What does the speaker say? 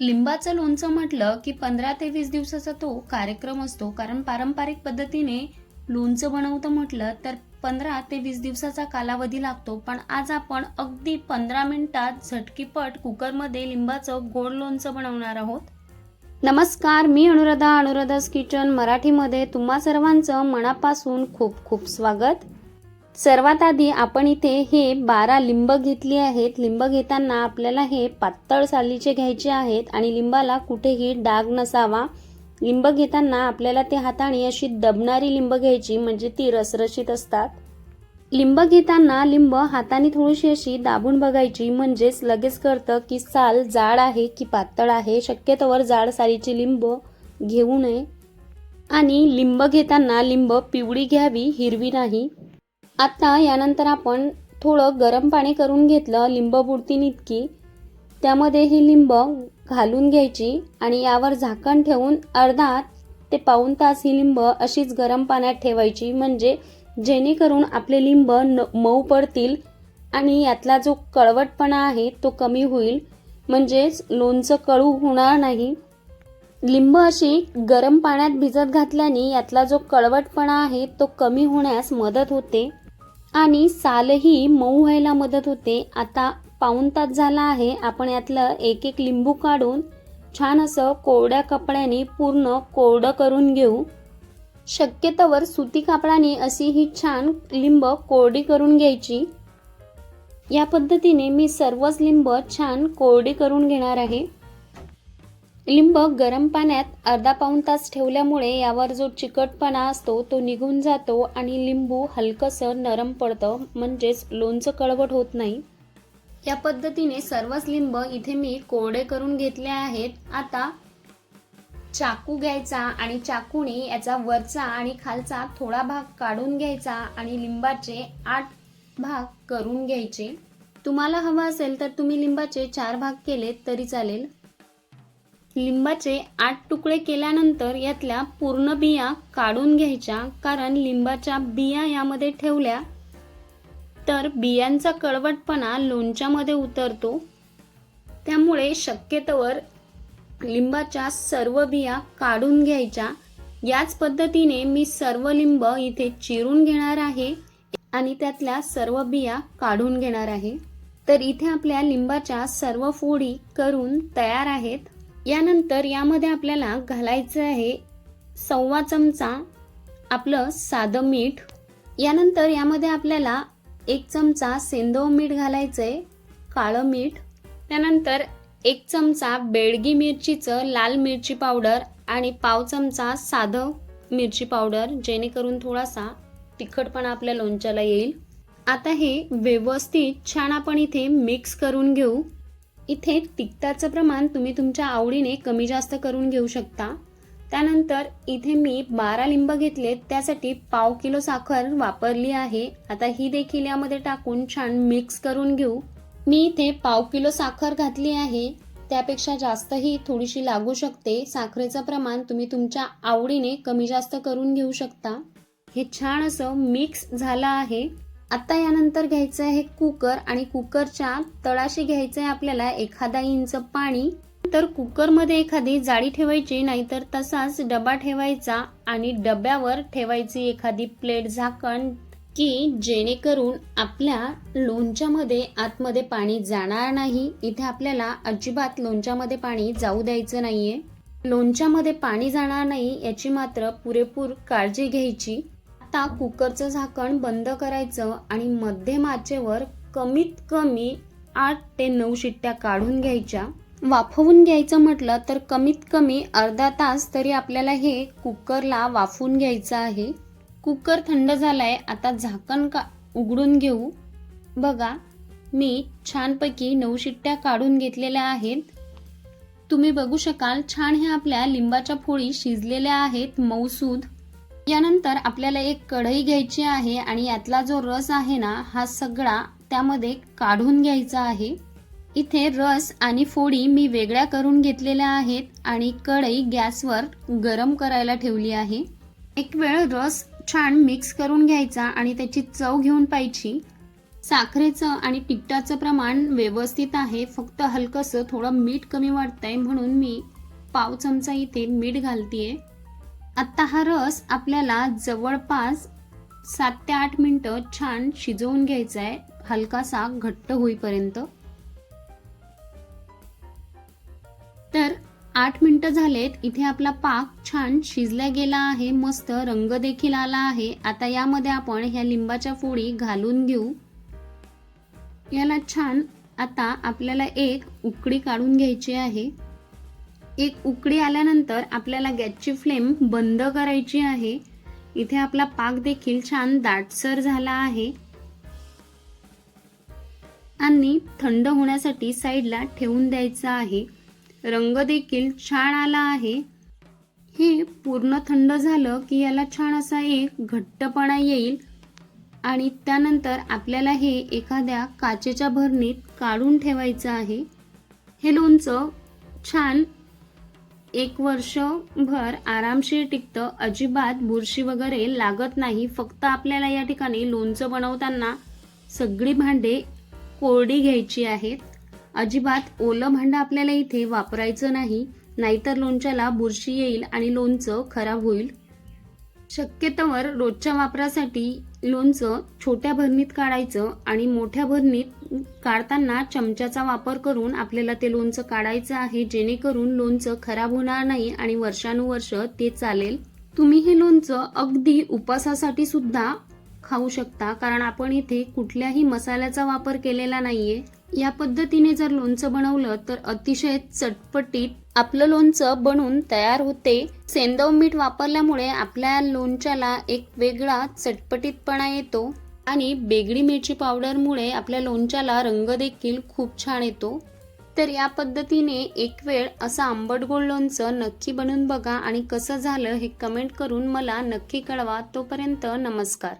लिंबाचं लोणचं म्हटलं की पंधरा ते वीस दिवसाचा तो कार्यक्रम असतो. कारण पारंपरिक पद्धतीने लोणचं बनवतं म्हटलं तर पंधरा ते वीस दिवसाचा कालावधी लागतो. पण आज आपण अगदी पंधरा मिनिटात झटकीपट कुकरमध्ये लिंबाचं गोड लोणचं बनवणार आहोत. नमस्कार मी अनुराधा अनुराधास किचन मराठीमध्ये तुम्हा सर्वांचं मनापासून खूप खूप स्वागत. सर्वात आधी आपण इथे हे बारा लिंब घेतली आहेत. लिंब घेताना आपल्याला हे पातळ सालीचे घ्यायचे आहेत आणि लिंबाला कुठेही डाग नसावा. लिंब घेताना आपल्याला ते हाताने अशी दबणारी लिंब घ्यायची म्हणजे ती रसरशीत असतात. लिंब घेताना लिंब हाताने थोडीशी अशी दाबून बघायची म्हणजेच लगेच कळतं की साल जाड आहे की पातळ आहे. शक्यतोवर जाड सालीची लिंब घेऊ नये. आणि लिंब घेताना लिंब पिवळी घ्यावी हिरवी नाही. आता यानंतर आपण थोडं गरम पाणी करून घेतलं लिंब बुडतीन इतकी त्यामध्ये ही लिंब घालून घ्यायची आणि यावर झाकण ठेवून अर्धा ते पाऊण तास ही लिंब अशीच गरम पाण्यात ठेवायची. म्हणजे जेणेकरून आपले लिंब न मऊ पडतील आणि यातला जो कळवटपणा आहे तो कमी होईल. म्हणजेच लोणचं कळू होणार नाही. लिंब अशी गरम पाण्यात भिजत घातल्याने यातला जो कळवटपणा आहे तो कमी होण्यास मदत होते. आणि सालही मऊ व्हायला मदत होते. आता पाऊण तास झाला आहे. आपण यातलं एक एक लिंबू काढून छान असं कोरड्या कपड्याने पूर्ण कोरडं करून घेऊ. शक्यतोवर सुती कापडाने अशी ही छान लिंब कोरडी करून घ्यायची. या पद्धतीने मी सर्वच लिंब छान कोरडी करून घेणार आहे. लिंब गरम पाण्यात अर्धा पाऊण तास ठेवल्यामुळे यावर जो चिकटपणा असतो तो निघून जातो आणि लिंबू हलकंसं नरम पडतं म्हणजेच लोणचं कळवट होत नाही. या पद्धतीने सर्वच लिंब इथे मी कोरडे करून घेतले आहेत. आता चाकू घ्यायचा आणि चाकूने याचा वरचा आणि खालचा थोडा भाग काढून घ्यायचा आणि लिंबाचे आठ भाग करून घ्यायचे. तुम्हाला हवं असेल तर तुम्ही लिंबाचे चार भाग केले तरी चालेल. लिंबाचे आठ तुकडे केल्यानंतर यातल्या पूर्ण बिया काढून घ्यायच्या. कारण लिंबाच्या बिया यामध्ये ठेवल्या तर बियांचा कडवटपणा लोणच्यामध्ये उतरतो. त्यामुळे शक्यतोवर लिंबाच्या सर्व बिया काढून घ्यायच्या. याच पद्धतीने मी सर्व लिंब इथे चिरून घेणार आहे आणि त्यातल्या सर्व बिया काढून घेणार आहे. तर इथे आपल्या लिंबाच्या सर्व फोडी करून तयार आहेत. यानंतर यामध्ये आपल्याला घालायचं आहे सव्वा चमचा आपलं साधं मीठ. यानंतर यामध्ये आपल्याला एक चमचा सेंदव मीठ घालायचं आहे काळं मीठ. त्यानंतर एक चमचा बेडगी मिरचीचं लाल मिरची पावडर आणि पाव चमचा साधं मिरची पावडर जेणेकरून थोडासा तिखटपणा आपल्या लोणच्याला येईल. आता हे व्यवस्थित छान आपण इथे मिक्स करून घेऊ. इथे तिखटाचं प्रमाण तुम्ही तुमच्या आवडीने कमी जास्त करून घेऊ शकता. त्यानंतर इथे मी बारा लिंब घेतलेत त्यासाठी पाव किलो साखर वापरली आहे. आता ही देखील यामध्ये टाकून छान मिक्स करून घेऊ. मी इथे पाव किलो साखर घातली आहे. त्यापेक्षा जास्तही थोडीशी लागू शकते. साखरेचं प्रमाण तुम्ही तुमच्या आवडीने कमी जास्त करून घेऊ शकता. हे छान असं मिक्स झालं आहे. आत्ता यानंतर घ्यायचं आहे कुकर आणि कुकरच्या तळाशी घ्यायचं आहे आपल्याला एखादा इंच पाणी. तर कुकरमध्ये एखादी जाळी ठेवायची नाहीतर तसाच डबा ठेवायचा आणि डब्यावर ठेवायची एखादी प्लेट झाकण की जेणेकरून आपल्या लोणच्यामध्ये आतमध्ये पाणी जाणार नाही. इथे आपल्याला अजिबात लोणच्यामध्ये पाणी जाऊ द्यायचं नाहीये. लोणच्यामध्ये पाणी जाणार नाही याची मात्र पुरेपूर काळजी घ्यायची. आता कुकरचं झाकण बंद करायचं आणि मध्यम आचेवर कमीत कमी आठ ते नऊ शिट्ट्या काढून घ्यायच्या. वाफवून घ्यायचं म्हटलं तर कमीत कमी अर्धा तास तरी आपल्याला हे कुकरला वाफवून घ्यायचं आहे. कुकर थंड झालाय आता झाकण का उघडून घेऊ? बघा मी छानपैकी नऊ शिट्ट्या काढून घेतलेल्या आहेत. तुम्ही बघू शकाल छान ह्या आपल्या लिंबाच्या फोळी शिजलेल्या आहेत मऊसूद यानंतर आपल्याला एक कढई घ्यायची आहे आणि यातला जो रस आहे ना हा सगळा त्यामध्ये काढून घ्यायचा आहे. इथे रस आणि फोडी मी वेगळ्या करून घेतलेल्या आहेत आणि कढई गॅसवर गरम करायला ठेवली आहे. एक वेळ रस छान मिक्स करून घ्यायचा आणि त्याची चव घेऊन पाहिजे साखरेचं आणि तिखटाचं प्रमाण व्यवस्थित आहे फक्त हलकंसं थोडं मीठ कमी वाटतंय म्हणून मी पाव चमचा इथे मीठ घालतीये. आत्ता हा रस आपल्याला जवळपास सात ते आठ मिनटं छान शिजवून घ्यायचा आहे. हलकासा घट्ट होईपर्यंत. तर आठ मिनटं झालेत. इथे आपला पाक छान शिजला गेला आहे. मस्त रंग देखील आला आहे. आता यामध्ये आपण ह्या लिंबाच्या फोडी घालून घेऊ. याला छान आता आपल्याला एक उकडी काढून घ्यायची आहे. एक उकडी आल्यानंतर आपल्याला गॅसची फ्लेम बंद करायची आहे. इथे आपला पाक देखील छान दाटसर झाला आहे. आणि थंड होण्यासाठी साईडला ठेवून द्यायचा आहे. रंग देखील छान आला आहे. हे पूर्ण थंड झालं की याला छान असा एक घट्टपणा येईल. आणि त्यानंतर आपल्याला हे एखाद्या काचेच्या भरणीत काढून ठेवायचं आहे. हे लोणचं छान एक वर्षभर आरामशीर टिकतं अजिबात बुरशी वगैरे लागत नाही. फक्त आपल्याला या ठिकाणी लोणचं बनवताना सगळी भांडे कोरडी घ्यायची आहेत. अजिबात ओलं भांडं आपल्याला इथे वापरायचं नाही. नाहीतर लोणच्याला बुरशी येईल आणि लोणचं खराब होईल. शक्यतोवर रोजच्या वापरासाठी लोणचं छोट्या भरणीत काढायचं आणि मोठ्या भरणीत काढताना चमच्याचा वापर करून आपल्याला ते लोणचं काढायचं आहे जेणेकरून लोणचं खराब होणार नाही आणि वर्षानुवर्ष ते चालेल. तुम्ही हे लोणचं अगदी उपासासाठी सुद्धा खाऊ शकता कारण आपण इथे कुठल्याही मसाल्याचा वापर केलेला नाहीये. या पद्धतीने जर लोणचं बनवलं तर अतिशय चटपटीत आपलं लोणचं बनून तयार होते. सेंदव मीठ वापरल्यामुळे आपल्या लोणच्याला एक वेगळा चटपटीतपणा येतो आणि बेगडी मिरची पावडरमुळे आपल्या लोणच्याला रंग देखील खूप छान येतो. तर या पद्धतीने एक वेळ असं आंबट गोड लोणचं नक्की बनवून बघा आणि कसं झालं हे कमेंट करून मला नक्की कळवा. तोपर्यंत नमस्कार.